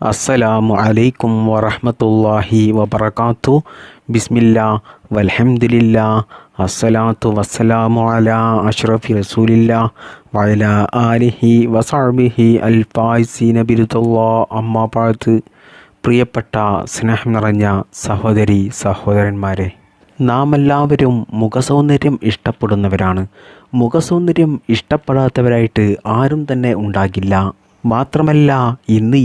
അസ്സലാമു അലൈക്കും വറഹ്മത്തുള്ളാഹി വബർക്കാത്തു ബിസ്മില്ല വൽഹംദുലില്ലാ. അസ്സലാത്തു വസ്സലാമു അല അഷ്റഫി റസൂലില്ല. വഅലാ ആലിഹി വസാബിഹി അൽ ഫായ്സീന ബിരുദല്ലാ അമ്മ പാഴത്ത് പ്രിയപ്പെട്ട സ്നേഹം നിറഞ്ഞ സഹോദരി സഹോദരന്മാരെ നാം എല്ലാവരും മുഖസൗന്ദര്യം ഇഷ്ടപ്പെടുന്നവരാണ്. മുഖസൗന്ദര്യം ഇഷ്ടപ്പെടാത്തവരായിട്ട് ആരും തന്നെ ഉണ്ടാകില്ല. മാത്രമല്ല ഇന്ന്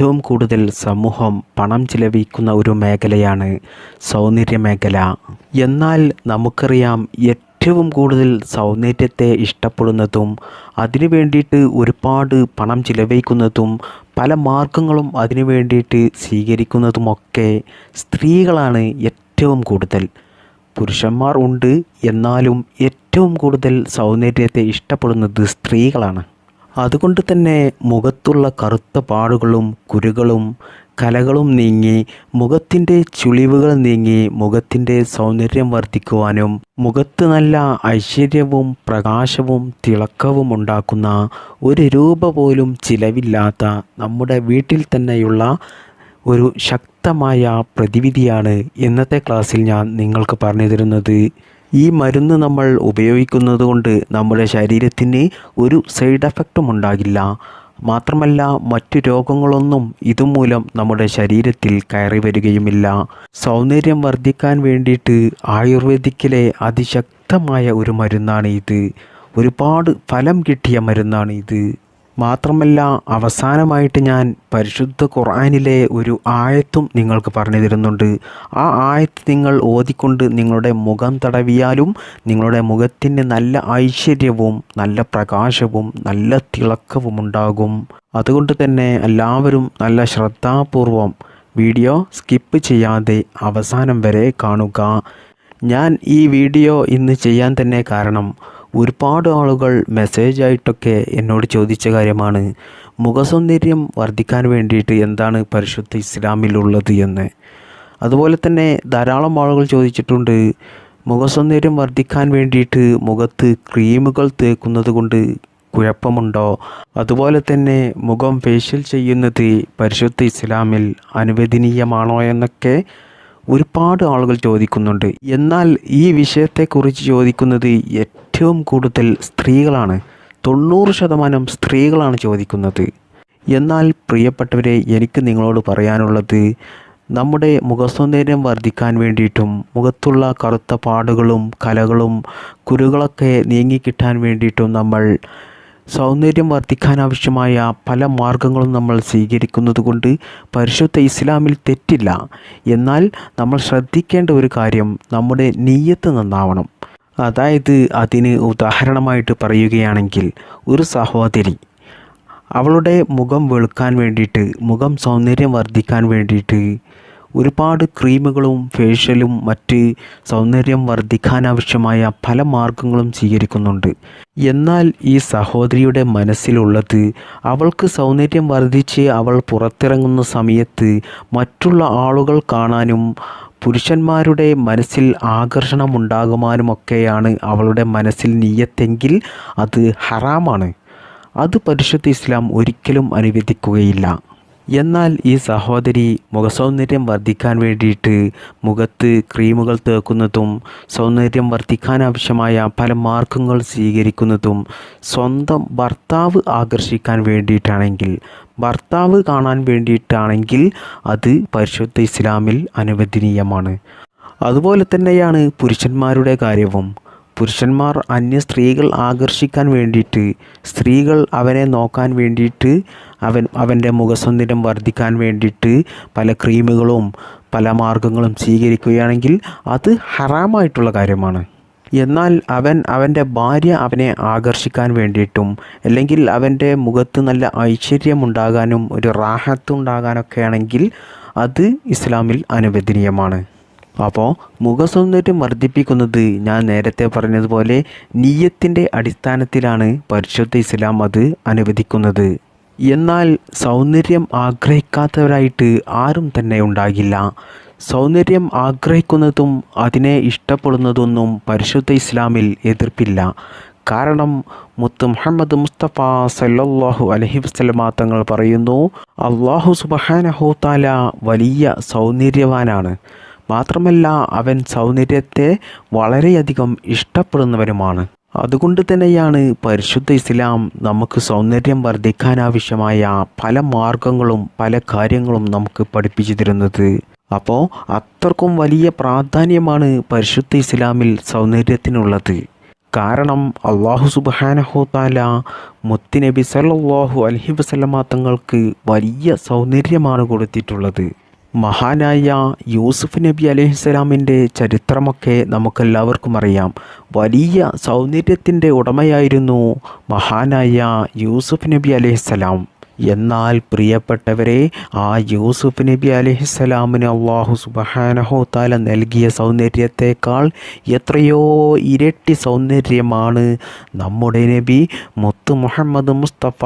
ഏറ്റവും കൂടുതൽ സമൂഹം പണം ചിലവഴിക്കുന്ന ഒരു മേഖലയാണ് സൗന്ദര്യ മേഖല. എന്നാൽ നമുക്കറിയാം ഏറ്റവും കൂടുതൽ സൗന്ദര്യത്തെ ഇഷ്ടപ്പെടുന്നതും അതിനു വേണ്ടിയിട്ട് ഒരുപാട് പണം ചിലവഴിക്കുന്നതും പല മാർഗങ്ങളും അതിനു വേണ്ടിയിട്ട് സ്വീകരിക്കുന്നതുമൊക്കെ സ്ത്രീകളാണ് ഏറ്റവും കൂടുതൽ. പുരുഷന്മാർ ഉണ്ട് എന്നാലും ഏറ്റവും കൂടുതൽ സൗന്ദര്യത്തെ ഇഷ്ടപ്പെടുന്നത് സ്ത്രീകളാണ്. അതുകൊണ്ട് തന്നെ മുഖത്തുള്ള കറുത്ത പാടുകളും കുരുകളും കലകളും നീങ്ങി മുഖത്തിന്റെ ചുളിവുകൾ നീങ്ങി മുഖത്തിന്റെ സൗന്ദര്യം വർദ്ധിക്കുവാനും മുഖത്ത് നല്ല ഐശ്വര്യവും പ്രകാശവും തിളക്കവും ഉണ്ടാക്കുന്ന ഒരു രൂപ പോലും ചിലവില്ലാത്ത നമ്മുടെ വീട്ടിൽ തന്നെയുള്ള ഒരു ശക്തമായ പ്രതിവിധിയാണ് ഇന്നത്തെ ക്ലാസ്സിൽ ഞാൻ നിങ്ങൾക്ക് പറഞ്ഞു തരുന്നത് ഈ മരുന്ന് നമ്മൾ ഉപയോഗിക്കുന്നത് കൊണ്ട് നമ്മുടെ ശരീരത്തിന് ഒരു സൈഡ് എഫക്റ്റും ഉണ്ടാകില്ല. മാത്രമല്ല മറ്റു രോഗങ്ങളൊന്നും ഇതുമൂലം നമ്മുടെ ശരീരത്തിൽ കയറി വരികയുമില്ല. സൗന്ദര്യം വർദ്ധിക്കാൻ വേണ്ടിയിട്ട് ആയുർവേദിക്കിലെ അതിശക്തമായ ഒരു മരുന്നാണ് ഇത് ഒരുപാട് ഫലം കിട്ടിയ മരുന്നാണ് ഇത് മാത്രമല്ല അവസാനമായിട്ട് ഞാൻ പരിശുദ്ധ ഖുർആാനിലെ ഒരു ആയത്തും നിങ്ങൾക്ക് പറഞ്ഞു തരുന്നുണ്ട്. ആ ആയത്ത് നിങ്ങൾ ഓതിക്കൊണ്ട് നിങ്ങളുടെ മുഖം തടവിയാലും നിങ്ങളുടെ മുഖത്തിന് നല്ല ഐശ്വര്യവും നല്ല പ്രകാശവും നല്ല തിളക്കവും ഉണ്ടാകും. അതുകൊണ്ട് തന്നെ എല്ലാവരും നല്ല ശ്രദ്ധാപൂർവം വീഡിയോ സ്കിപ്പ് ചെയ്യാതെ അവസാനം വരെ കാണുക. ഞാൻ ഈ വീഡിയോ ഇന്ന് ചെയ്യാൻ തന്നെ കാരണം ഒരുപാട് ആളുകൾ മെസ്സേജ് ആയിട്ടൊക്കെ എന്നോട് ചോദിച്ച കാര്യമാണ്. മുഖസൗന്ദര്യം വർദ്ധിക്കാൻ വേണ്ടിയിട്ട് എന്താണ് പരിശുദ്ധ ഇസ്ലാമിലുള്ളത് എന്ന്. അതുപോലെ തന്നെ ധാരാളം ആളുകൾ ചോദിച്ചിട്ടുണ്ട് മുഖസൗന്ദര്യം വർദ്ധിക്കാൻ വേണ്ടിയിട്ട് മുഖത്ത് ക്രീമുകൾ തേക്കുന്നത് കൊണ്ട് കുഴപ്പമുണ്ടോ? അതുപോലെ തന്നെ മുഖം ഫേഷ്യൽ ചെയ്യുന്നത് പരിശുദ്ധ ഇസ്ലാമിൽ അനുവദനീയമാണോ എന്നൊക്കെ ഒരുപാട് ആളുകൾ ചോദിക്കുന്നുണ്ട്. എന്നാൽ ഈ വിഷയത്തെക്കുറിച്ച് ചോദിക്കുന്നത് ഏറ്റവും കൂടുതൽ സ്ത്രീകളാണ്. തൊണ്ണൂറ് ശതമാനം സ്ത്രീകളാണ് ചോദിക്കുന്നത്. എന്നാൽ പ്രിയപ്പെട്ടവരെ എനിക്ക് നിങ്ങളോട് പറയാനുള്ളത് നമ്മുടെ മുഖസൗന്ദര്യം വർദ്ധിക്കാൻ വേണ്ടിയിട്ടും മുഖത്തുള്ള കറുത്ത പാടുകളും കലകളും കുരുകളൊക്കെ നീങ്ങിക്കിട്ടാൻ വേണ്ടിയിട്ടും നമ്മൾ സൗന്ദര്യം വർദ്ധിക്കാൻ ആവശ്യമായ പല മാർഗങ്ങളും നമ്മൾ സ്വീകരിക്കുന്നത് കൊണ്ട് പരിശുദ്ധ ഇസ്ലാമിൽ തെറ്റില്ല. എന്നാൽ നമ്മൾ ശ്രദ്ധിക്കേണ്ട ഒരു കാര്യം നമ്മുടെ നീയത്ത് നന്നാവണം. അതായത് അതിന് ഉദാഹരണമായിട്ട് പറയുകയാണെങ്കിൽ ഒരു സഹോദരി അവളുടെ മുഖം വെളുക്കാൻ വേണ്ടിയിട്ട് മുഖം സൗന്ദര്യം വർദ്ധിക്കാൻ വേണ്ടിയിട്ട് ഒരുപാട് ക്രീമുകളും ഫേഷ്യലും മറ്റ് സൗന്ദര്യം വർദ്ധിക്കാനാവശ്യമായ പല മാർഗങ്ങളും സ്വീകരിക്കുന്നുണ്ട്. എന്നാൽ ഈ സഹോദരിയുടെ മനസ്സിലുള്ളത് അവൾക്ക് സൗന്ദര്യം വർദ്ധിച്ച് അവൾ പുറത്തിറങ്ങുന്ന സമയത്ത് മറ്റുള്ള ആളുകൾ കാണാനും പുരുഷന്മാരുടെ മനസ്സിൽ ആകർഷണം ഉണ്ടാകുവാനുമൊക്കെയാണ് അവളുടെ മനസ്സിൽ നീയത്തെങ്കിൽ അത് ഹറാമാണ്. അത് പരിശുദ്ധ ഇസ്ലാം ഒരിക്കലും അനുവദിക്കുകയില്ല. എന്നാൽ ഈ സഹോദരി മുഖസൗന്ദര്യം വർദ്ധിക്കാൻ വേണ്ടിയിട്ട് മുഖത്ത് ക്രീമുകൾ തേക്കുന്നതും സൗന്ദര്യം വർദ്ധിക്കാൻ ആവശ്യമായ പല മാർഗങ്ങൾ സ്വീകരിക്കുന്നതും സ്വന്തം ഭർത്താവ് ആകർഷിക്കാൻ വേണ്ടിയിട്ടാണെങ്കിൽ ഭർത്താവ് കാണാൻ വേണ്ടിയിട്ടാണെങ്കിൽ അത് പരിശുദ്ധ ഇസ്ലാമിൽ അനുവദനീയമാണ്. അതുപോലെ തന്നെയാണ് പുരുഷന്മാരുടെ കാര്യവും. പുരുഷന്മാർ അന്യ സ്ത്രീകൾ ആകർഷിക്കാൻ വേണ്ടിയിട്ട് സ്ത്രീകൾ അവനെ നോക്കാൻ വേണ്ടിയിട്ട് അവൻ അവന്റെ മുഖസൗന്ദര്യം വർദ്ധിക്കാൻ വേണ്ടിയിട്ട് പല ക്രീമുകളും പല മാർഗങ്ങളും സ്വീകരിക്കുകയാണെങ്കിൽ അത് ഹറാമായിട്ടുള്ള കാര്യമാണ്. എന്നാൽ അവൻ അവന്റെ ഭാര്യ അവനെ ആകർഷിക്കാൻ വേണ്ടിയിട്ടും അല്ലെങ്കിൽ അവന്റെ മുഖത്ത് നല്ല ഐശ്വര്യമുണ്ടാകാനും ഒരു റാഹത്തുണ്ടാകാനൊക്കെ ആണെങ്കിൽ അത് ഇസ്ലാമിൽ അനുവദനീയമാണ്. അപ്പോൾ മുഖസൗന്ദര്യം വർദ്ധിപ്പിക്കുന്നത് ഞാൻ നേരത്തെ പറഞ്ഞതുപോലെ നീയത്തിന്റെ അടിസ്ഥാനത്തിലാണ് പരിശുദ്ധ ഇസ്ലാം അത് അനുവദിക്കുന്നത്. എന്നാൽ സൗന്ദര്യം ആഗ്രഹിക്കാത്തവരായിട്ട് ആരും തന്നെ ഉണ്ടാകില്ല. സൗന്ദര്യം ആഗ്രഹിക്കുന്നതും അതിനെ ഇഷ്ടപ്പെടുന്നതൊന്നും പരിശുദ്ധ ഇസ്ലാമിൽ എതിർപ്പില്ല. കാരണം മുത്ത് മുഹമ്മദ് മുസ്തഫ സല്ലാഹു അലഹി വസല്ലമ തങ്ങൾ പറയുന്നു അള്ളാഹു സുബ്ഹാനഹു താല വലിയ സൗന്ദര്യവാനാണ്. മാത്രമല്ല അവൻ സൗന്ദര്യത്തെ വളരെയധികം ഇഷ്ടപ്പെടുന്നവരുമാണ്. അതുകൊണ്ട് തന്നെയാണ് പരിശുദ്ധ ഇസ്ലാം നമുക്ക് സൗന്ദര്യം വർദ്ധിക്കാനാവശ്യമായ പല മാർഗങ്ങളും പല കാര്യങ്ങളും നമുക്ക് പഠിപ്പിച്ചു തരുന്നത്. അപ്പോൾ അത്രക്കും വലിയ പ്രാധാന്യമാണ് പരിശുദ്ധ ഇസ്ലാമിൽ സൗന്ദര്യത്തിനുള്ളത്. കാരണം അള്ളാഹു സുബാനഹോത്താല താല മുത്തുനബി സല്ലാഹു അലൈഹി വസല്ലമ തങ്ങൾക്ക് വലിയ സൗന്ദര്യമാണ് കൊടുത്തിട്ടുള്ളത്. മഹാനായ യൂസുഫ് നബി അലഹിസ്സലാമിന്റെ ചരിത്രമൊക്കെ നമുക്കെല്ലാവർക്കും അറിയാം. വലിയ സൗന്ദര്യത്തിന്റെ ഉടമയായിരുന്നു മഹാനായ യൂസുഫ് നബി അലൈഹിസ്സലാം എന്നാൽ പ്രിയപ്പെട്ടവരെ ആ യൂസുഫ് നബി അലഹിസ്സലാമിന് അള്ളാഹു സുബഹാനഹോ താല നൽകിയ സൗന്ദര്യത്തെക്കാൾ എത്രയോ ഇരട്ടി സൗന്ദര്യമാണ് നമ്മുടെ നബി മുത്ത് മുഹമ്മദ് മുസ്തഫ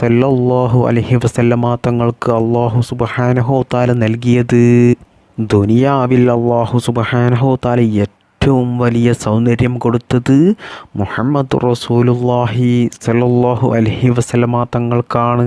സല്ലാഹു അലഹി വസല്ലമ തങ്ങൾക്ക് അള്ളാഹു സുബഹാനഹോ താല നൽകിയത്. ദുനിയാവിൽ അള്ളാഹു സുബഹാനഹോ താല ഏറ്റവും വലിയ സൗന്ദര്യം കൊടുത്തത് മുഹമ്മദ് റസൂലുല്ലാഹി സല്ലല്ലാഹു അലഹി വസല്ലമ തങ്ങൾക്കാണ്.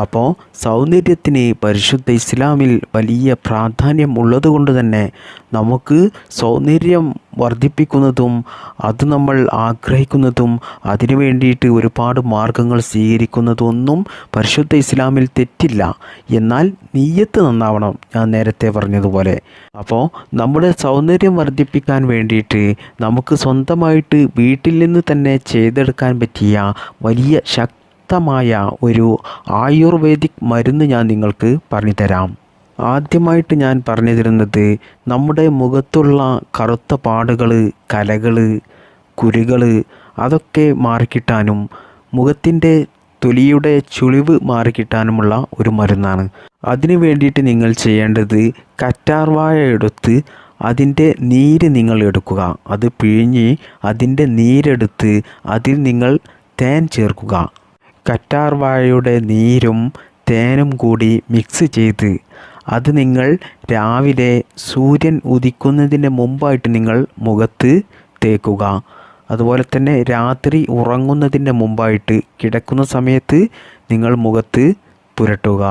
അപ്പോൾ സൗന്ദര്യത്തിന് പരിശുദ്ധ ഇസ്ലാമിൽ വലിയ പ്രാധാന്യം ഉള്ളതുകൊണ്ട് തന്നെ നമുക്ക് സൗന്ദര്യം വർദ്ധിപ്പിക്കുന്നതും അത് നമ്മൾ ആഗ്രഹിക്കുന്നതും അതിനു വേണ്ടിയിട്ട് ഒരുപാട് മാർഗങ്ങൾ സ്വീകരിക്കുന്നതൊന്നും പരിശുദ്ധ ഇസ്ലാമിൽ തെറ്റില്ല. എന്നാൽ നീയത്ത് നന്നാവണം. ഞാൻ നേരത്തെ പറഞ്ഞതുപോലെ. അപ്പോൾ നമ്മുടെ സൗന്ദര്യം വർദ്ധിപ്പിക്കാൻ വേണ്ടിയിട്ട് നമുക്ക് സ്വന്തമായിട്ട് വീട്ടിൽ നിന്ന് തന്നെ ചെയ്തെടുക്കാൻ പറ്റിയ വലിയ ശക്തി ശക്തമായ ഒരു ആയുർവേദിക് മരുന്ന് ഞാൻ നിങ്ങൾക്ക് പറഞ്ഞു തരാം ആദ്യമായിട്ട് ഞാൻ പറഞ്ഞു തരുന്നത് നമ്മുടെ മുഖത്തുള്ള കറുത്ത പാടുകൾ കലകൾ കുരുകൾ അതൊക്കെ മാറിക്കിട്ടാനും മുഖത്തിന്റെ തൊലിയുടെ ചുളിവ് മാറിക്കിട്ടാനുമുള്ള ഒരു മരുന്നാണ്. അതിനു വേണ്ടിയിട്ട് നിങ്ങൾ ചെയ്യേണ്ടത് കറ്റാർവാഴ എടുത്ത് അതിന്റെ നീര് നിങ്ങൾ എടുക്കുക. അത് പിഴിഞ്ഞ് അതിന്റെ നീരെടുത്ത് അതിൽ നിങ്ങൾ തേൻ ചേർക്കുക. കറ്റാർവാഴയുടെ നീരും തേനും കൂടി മിക്സ് ചെയ്ത് അത് നിങ്ങൾ രാവിലെ സൂര്യൻ ഉദിക്കുന്നതിന് മുമ്പായിട്ട് നിങ്ങൾ മുഖത്ത് തേക്കുക. അതുപോലെ തന്നെ രാത്രി ഉറങ്ങുന്നതിന്റെ മുമ്പായിട്ട് കിടക്കുന്ന സമയത്ത് നിങ്ങൾ മുഖത്ത് പുരട്ടുക.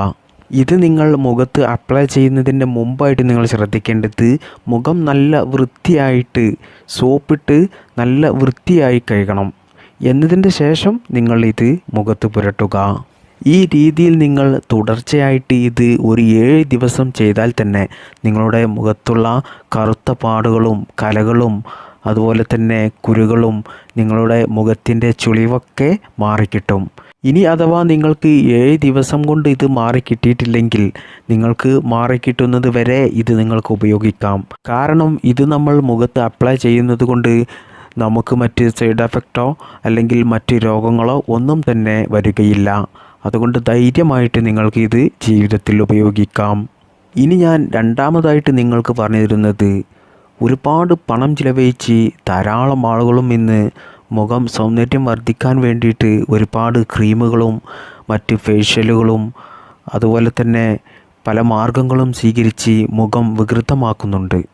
ഇത് നിങ്ങൾ മുഖത്ത് അപ്ലൈ ചെയ്യുന്നതിന്റെ മുമ്പായിട്ട് നിങ്ങൾ ശ്രദ്ധിക്കേണ്ടത് മുഖം നല്ല വൃത്തിയായിട്ട് സോപ്പിട്ട് നല്ല വൃത്തിയായി കഴുകണം. എന്നതിന്റെ ശേഷം നിങ്ങൾ ഇത് മുഖത്ത് പുരട്ടുക. ഈ രീതിയിൽ നിങ്ങൾ തുടർച്ചയായിട്ട് ഇത് ഒരു ഏഴ് ദിവസം ചെയ്താൽ തന്നെ നിങ്ങളുടെ മുഖത്തുള്ള കറുത്ത പാടുകളും കലകളും അതുപോലെ തന്നെ കുരുകളും നിങ്ങളുടെ മുഖത്തിന്റെ ചുളിവൊക്കെ മാറിക്കിട്ടും. ഇനി അഥവാ നിങ്ങൾക്ക് ഏഴ് ദിവസം കൊണ്ട് ഇത് മാറിക്കിട്ടിയിട്ടില്ലെങ്കിൽ നിങ്ങൾക്ക് മാറിക്കിട്ടുന്നത് വരെ ഇത് നിങ്ങൾക്ക് ഉപയോഗിക്കാം. കാരണം ഇത് നമ്മൾ മുഖത്ത് അപ്ലൈ ചെയ്യുന്നത് കൊണ്ട് നമുക്ക് മറ്റ് സൈഡ് എഫക്റ്റോ അല്ലെങ്കിൽ മറ്റ് രോഗങ്ങളോ ഒന്നും തന്നെ വരികയില്ല. അതുകൊണ്ട് ധൈര്യമായിട്ട് നിങ്ങൾക്ക് ഇത് ജീവിതത്തിൽ ഉപയോഗിക്കാം. ഇനി ഞാൻ രണ്ടാമതായിട്ട് നിങ്ങൾക്ക് പറഞ്ഞു തരുന്നത് ഒരുപാട് പണം ചിലവഴിച്ച് ധാരാളം ആളുകളും ഇന്ന് മുഖം സൗന്ദര്യം വർദ്ധിക്കാൻ വേണ്ടിയിട്ട് ഒരുപാട് ക്രീമുകളും മറ്റ് ഫേഷ്യലുകളും അതുപോലെ തന്നെ പല മാർഗങ്ങളും സ്വീകരിച്ച് മുഖം വികൃതമാക്കുന്നുണ്ട്.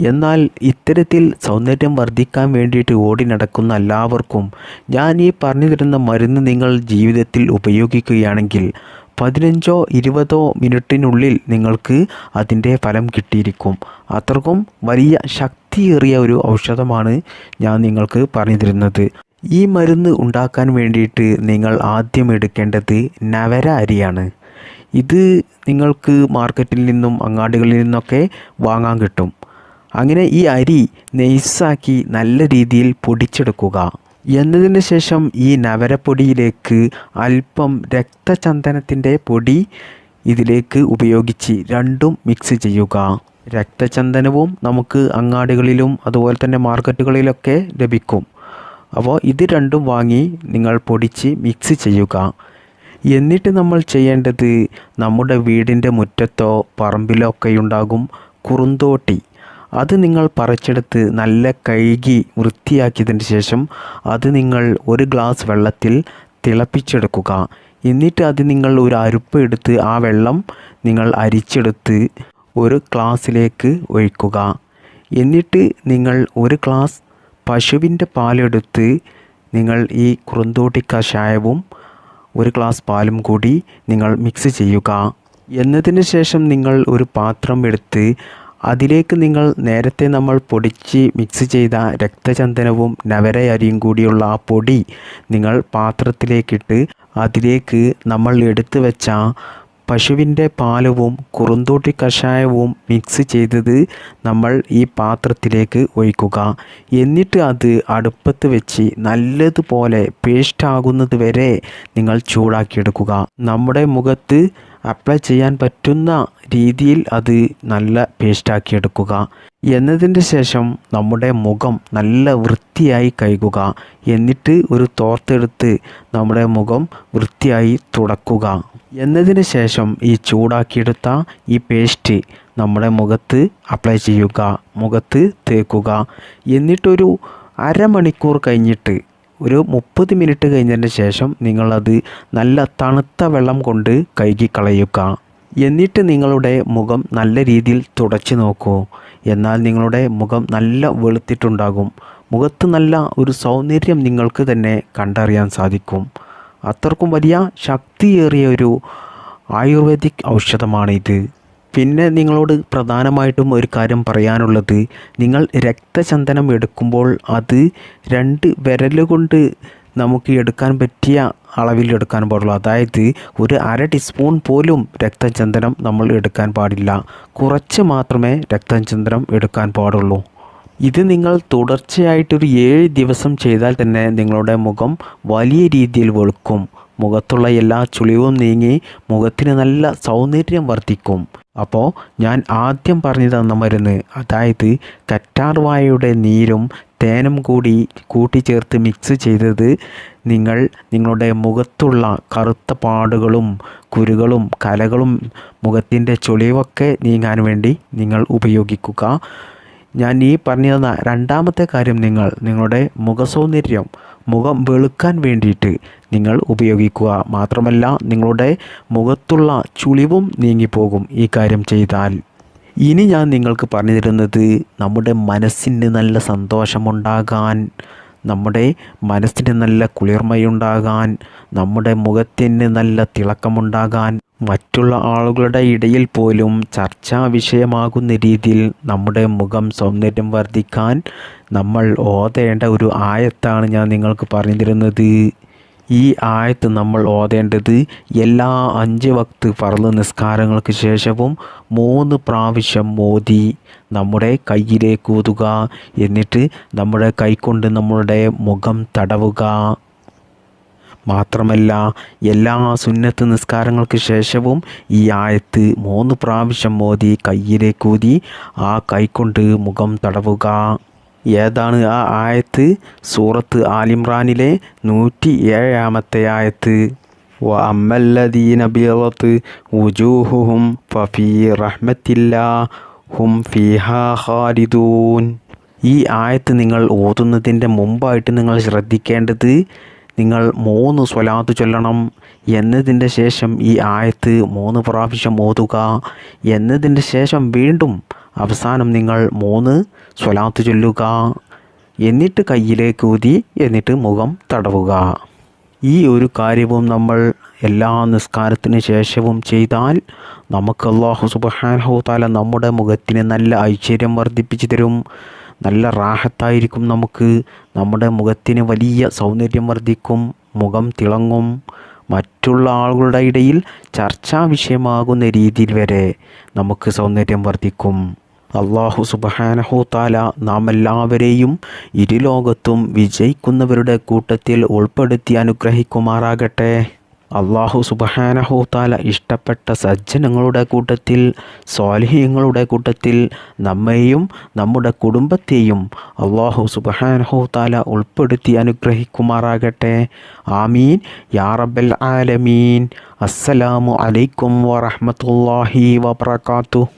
എന്നാൽ ഇത്തരത്തിൽ സൗന്ദര്യം വർദ്ധിക്കാൻ വേണ്ടിയിട്ട് ഓടി നടക്കുന്ന എല്ലാവർക്കും ഞാൻ ഈ പറഞ്ഞു തരുന്ന മരുന്ന് നിങ്ങൾ ജീവിതത്തിൽ ഉപയോഗിക്കുകയാണെങ്കിൽ പതിനഞ്ചോ ഇരുപതോ മിനിറ്റിനുള്ളിൽ നിങ്ങൾക്ക് അതിന്റെ ഫലം കിട്ടിയിരിക്കും. അത്രക്കും വലിയ ശക്തിയേറിയ ഒരു ഔഷധമാണ് ഞാൻ നിങ്ങൾക്ക് പറഞ്ഞു തരുന്നത് ഈ മരുന്ന് ഉണ്ടാക്കാൻ വേണ്ടിയിട്ട് നിങ്ങൾ ആദ്യം എടുക്കേണ്ടത് നവര അരിയാണ്. ഇത് നിങ്ങൾക്ക് മാർക്കറ്റിൽ നിന്നും അങ്ങാടികളിൽ നിന്നൊക്കെ വാങ്ങാൻ കിട്ടും. അങ്ങനെ ഈ അരി നെയ്സാക്കി നല്ല രീതിയിൽ പൊടിച്ചെടുക്കുക. എന്നതിന് ശേഷം ഈ നവരപ്പൊടിയിലേക്ക് അല്പം രക്തചന്ദനത്തിന്റെ പൊടി ഇതിലേക്ക് ഉപയോഗിച്ച് രണ്ടും മിക്സ് ചെയ്യുക. രക്തചന്ദനവും നമുക്ക് അങ്ങാടികളിലും അതുപോലെ തന്നെ മാർക്കറ്റുകളിലൊക്കെ ലഭിക്കും. അപ്പോൾ ഇത് രണ്ടും വാങ്ങി നിങ്ങൾ പൊടിച്ച് മിക്സ് ചെയ്യുക. എന്നിട്ട് നമ്മൾ ചെയ്യേണ്ടത് നമ്മുടെ വീടിന്റെ മുറ്റത്തോ പറമ്പിലോ ഒക്കെ ഉണ്ടാകും കുറുന്തോട്ടി. അത് നിങ്ങൾ പറിച്ചെടുത്ത് നല്ല കഴുകി വൃത്തിയാക്കിയതിന് ശേഷം അത് നിങ്ങൾ ഒരു ഗ്ലാസ് വെള്ളത്തിൽ തിളപ്പിച്ചെടുക്കുക. എന്നിട്ട് അത് നിങ്ങൾ ഒരു അരുപ്പ് എടുത്ത് ആ വെള്ളം നിങ്ങൾ അരിച്ചെടുത്ത് ഒരു ഗ്ലാസ്സിലേക്ക് ഒഴിക്കുക. എന്നിട്ട് നിങ്ങൾ ഒരു ഗ്ലാസ് പശുവിന്റെ പാലെടുത്ത് നിങ്ങൾ ഈ കുറുന്തോട്ടി കഷായവും ഒരു ഗ്ലാസ് പാലും കൂടി നിങ്ങൾ മിക്സ് ചെയ്യുക. എന്നതിന് ശേഷം നിങ്ങൾ ഒരു പാത്രം എടുത്ത് അതിലേക്ക് നിങ്ങൾ നേരത്തെ നമ്മൾ പൊടിച്ച് മിക്സ് ചെയ്ത രക്തചന്ദനവും നവരയരിയും കൂടിയുള്ള ആ പൊടി നിങ്ങൾ പാത്രത്തിലേക്കിട്ട് അതിലേക്ക് നമ്മൾ എടുത്തു വെച്ച പശുവിന്റെ പാലവും കുറുന്തോട്ടി കഷായവും മിക്സ് ചെയ്തത് നമ്മൾ ഈ പാത്രത്തിലേക്ക് ഒഴിക്കുക. എന്നിട്ട് അത് അടുപ്പത്ത് വെച്ച് നല്ലതുപോലെ പേസ്റ്റ് ആകുന്നത് വരെ നിങ്ങൾ ചൂടാക്കിയെടുക്കുക. നമ്മുടെ മുഖത്ത് അപ്ലൈ ചെയ്യാൻ പറ്റുന്ന രീതിയിൽ അത് നല്ല പേസ്റ്റാക്കി എടുക്കുക എന്നതിന്റെ ശേഷം നമ്മുടെ മുഖം നല്ല വൃത്തിയായി കഴുകുക. എന്നിട്ട് ഒരു തോർത്തെടുത്ത് നമ്മുടെ മുഖം വൃത്തിയായി തുടക്കുക. എന്നതിന് ശേഷം ഈ ചൂടാക്കിയെടുത്ത ഈ പേസ്റ്റ് നമ്മുടെ മുഖത്ത് അപ്ലൈ ചെയ്യുക മുഖത്ത് തേക്കുക. എന്നിട്ടൊരു അരമണിക്കൂർ കഴിഞ്ഞിട്ട് ഒരു മുപ്പത് മിനിറ്റ് കഴിഞ്ഞതിന് ശേഷം നിങ്ങളത് നല്ല തണുത്ത വെള്ളം കൊണ്ട് കഴുകിക്കളയുക. എന്നിട്ട് നിങ്ങളുടെ മുഖം നല്ല രീതിയിൽ തുടച്ചു നോക്കൂ. എന്നാൽ നിങ്ങളുടെ മുഖം നല്ല വെളുത്തിട്ടുണ്ടാകും. മുഖത്ത് നല്ല ഒരു സൗന്ദര്യം നിങ്ങൾക്ക് തന്നെ കണ്ടറിയാൻ സാധിക്കും. അത്രക്കും വലിയ ശക്തിയേറിയ ഒരു ആയുർവേദിക് ഔഷധമാണ് ഔഷധമാണിത് പിന്നെ നിങ്ങളോട് പ്രധാനമായിട്ടും ഒരു കാര്യം പറയാനുള്ളത്. നിങ്ങൾ രക്തചന്ദനം എടുക്കുമ്പോൾ അത് രണ്ട് വിരലുകൊണ്ട് നമുക്ക് എടുക്കാൻ പറ്റിയ അളവിൽ എടുക്കാൻ പാടുള്ളൂ. അതായത് ഒരു അര ടീസ്പൂൺ പോലും രക്തചന്ദനം നമ്മൾ എടുക്കാൻ പാടില്ല. കുറച്ച് മാത്രമേ രക്തചന്ദനം എടുക്കാൻ പാടുള്ളൂ. ഇത് നിങ്ങൾ തുടർച്ചയായിട്ടൊരു ഏഴ് ദിവസം ചെയ്താൽ തന്നെ നിങ്ങളുടെ മുഖം വലിയ രീതിയിൽ വെളുക്കും. മുഖത്തുള്ള എല്ലാ ചുളിവും നീങ്ങി മുഖത്തിന് നല്ല സൗന്ദര്യം വർദ്ധിക്കും. അപ്പോൾ ഞാൻ ആദ്യം പറഞ്ഞു തന്ന മരുന്ന്. അതായത് കറ്റാർവായയുടെ നീരും തേനും കൂടി കൂട്ടിച്ചേർത്ത് മിക്സ് ചെയ്തത് നിങ്ങൾ നിങ്ങളുടെ മുഖത്തുള്ള കറുത്ത പാടുകളും കുരുകളും കലകളും മുഖത്തിന്റെ ചുളിവൊക്കെ നീങ്ങാൻ വേണ്ടി നിങ്ങൾ ഉപയോഗിക്കുക. ഞാൻ ഈ പറഞ്ഞു തന്ന രണ്ടാമത്തെ കാര്യം നിങ്ങൾ നിങ്ങളുടെ മുഖസൗന്ദര്യം മുഖം വെളുക്കാൻ വേണ്ടിയിട്ട് നിങ്ങൾ ഉപയോഗിക്കുക. മാത്രമല്ല നിങ്ങളുടെ മുഖത്തുള്ള ചുളിവും നീങ്ങിപ്പോകും ഈ കാര്യം ചെയ്താൽ. ഇനി ഞാൻ നിങ്ങൾക്ക് പറഞ്ഞു തരുന്നത് നമ്മുടെ മനസ്സിന് നല്ല സന്തോഷമുണ്ടാകാൻ നമ്മുടെ മനസ്സിന് നല്ല കുളിർമയുണ്ടാകാൻ നമ്മുടെ മുഖത്തിന് നല്ല തിളക്കമുണ്ടാകാൻ. മറ്റുള്ള ആളുകളുടെ ഇടയിൽ പോലും ചർച്ചാ വിഷയമാകുന്ന രീതിയിൽ നമ്മുടെ മുഖം സൗന്ദര്യം വർദ്ധിക്കാൻ നമ്മൾ ഓതേണ്ട ഒരു ആയത്താണ് ഞാൻ നിങ്ങൾക്ക് പറഞ്ഞു തരുന്നത് ഈ ആയത്ത് നമ്മൾ ഓതേണ്ടത് എല്ലാ അഞ്ച് വക്ത് ഫർൾ നിസ്കാരങ്ങൾക്ക് ശേഷവും മൂന്ന് പ്രാവശ്യം മോദി നമ്മുടെ കയ്യിലേക്ക് ഊതുക എന്നിട്ട് നമ്മുടെ കൈകൊണ്ട് നമ്മളുടെ മുഖം തടവുക. മാത്രമല്ല എല്ലാ സുന്നത്ത് നിസ്കാരങ്ങൾക്ക് ശേഷവും ഈ ആയത്ത് മൂന്ന് പ്രാവശ്യം മോദി കയ്യിലേക്കൂതി ആ കൈകൊണ്ട് മുഖം തടവുക. ഏതാണ് ആ ആയത്ത്? സൂറത്ത് ആലിമ്രാനിലെ നൂറ്റി ഏഴാമത്തെ ആയത്ത് ഉജൂഹുഹും ഫഫീ റഹ്മത്തില്ല ഹും ഫീഹാ ഖാലിദൂൻ. ഈ ആയത്ത് നിങ്ങൾ ഓതുന്നതിന്റെ മുമ്പായിട്ട് നിങ്ങൾ ശ്രദ്ധിക്കേണ്ടത് നിങ്ങൾ മൂന്ന് സ്വലാത്ത് ചൊല്ലണം. എന്നതിന്റെ ശേഷം ഈ ആയത്ത് മൂന്ന് പ്രാവശ്യം ഓതുക. എന്നതിന്റെ ശേഷം വീണ്ടും അവസാനം നിങ്ങൾ മൂന്ന് സ്വലാത്ത് ചൊല്ലുക. എന്നിട്ട് കയ്യിലേക്ക് ഊതി എന്നിട്ട് മുഖം തടവുക. ഈ ഒരു കാര്യവും നമ്മൾ എല്ലാ നിസ്കാരത്തിന് ശേഷവും ചെയ്താൽ നമുക്ക് അള്ളാഹു സുബാനഹു താല നമ്മുടെ മുഖത്തിന് നല്ല ഐശ്വര്യം വർദ്ധിപ്പിച്ചു തരും. നല്ല റാഹത്തായിരിക്കും നമുക്ക്. നമ്മുടെ മുഖത്തിന് വലിയ സൗന്ദര്യം വർദ്ധിക്കും മുഖം തിളങ്ങും. മറ്റുള്ള ആളുകളുടെ ഇടയിൽ ചർച്ചാ വിഷയമാകുന്ന രീതിയിൽ വരെ നമുക്ക് സൗന്ദര്യം വർദ്ധിക്കും. അള്ളാഹു സുബഹാനഹു താല നാം എല്ലാവരെയും ഇരുലോകത്തും വിജയിക്കുന്നവരുടെ കൂട്ടത്തിൽ ഉൾപ്പെടുത്തി അനുഗ്രഹിക്കുമാറാകട്ടെ. അള്ളാഹു സുബഹാനഹൂത്താല ഇഷ്ടപ്പെട്ട സജ്ജനങ്ങളുടെ കൂട്ടത്തിൽ സ്വാലിഹ്യങ്ങളുടെ കൂട്ടത്തിൽ നമ്മെയും നമ്മുടെ കുടുംബത്തെയും അള്ളാഹു സുബഹാനഹൂത്താല ഉൾപ്പെടുത്തി അനുഗ്രഹിക്കുമാറാകട്ടെ. ആമീൻ. യാറബൽ ആലമീൻ. അസ്സലാമു അലൈക്കും വറഹമത്തല്ലാഹി വബർക്കാത്തു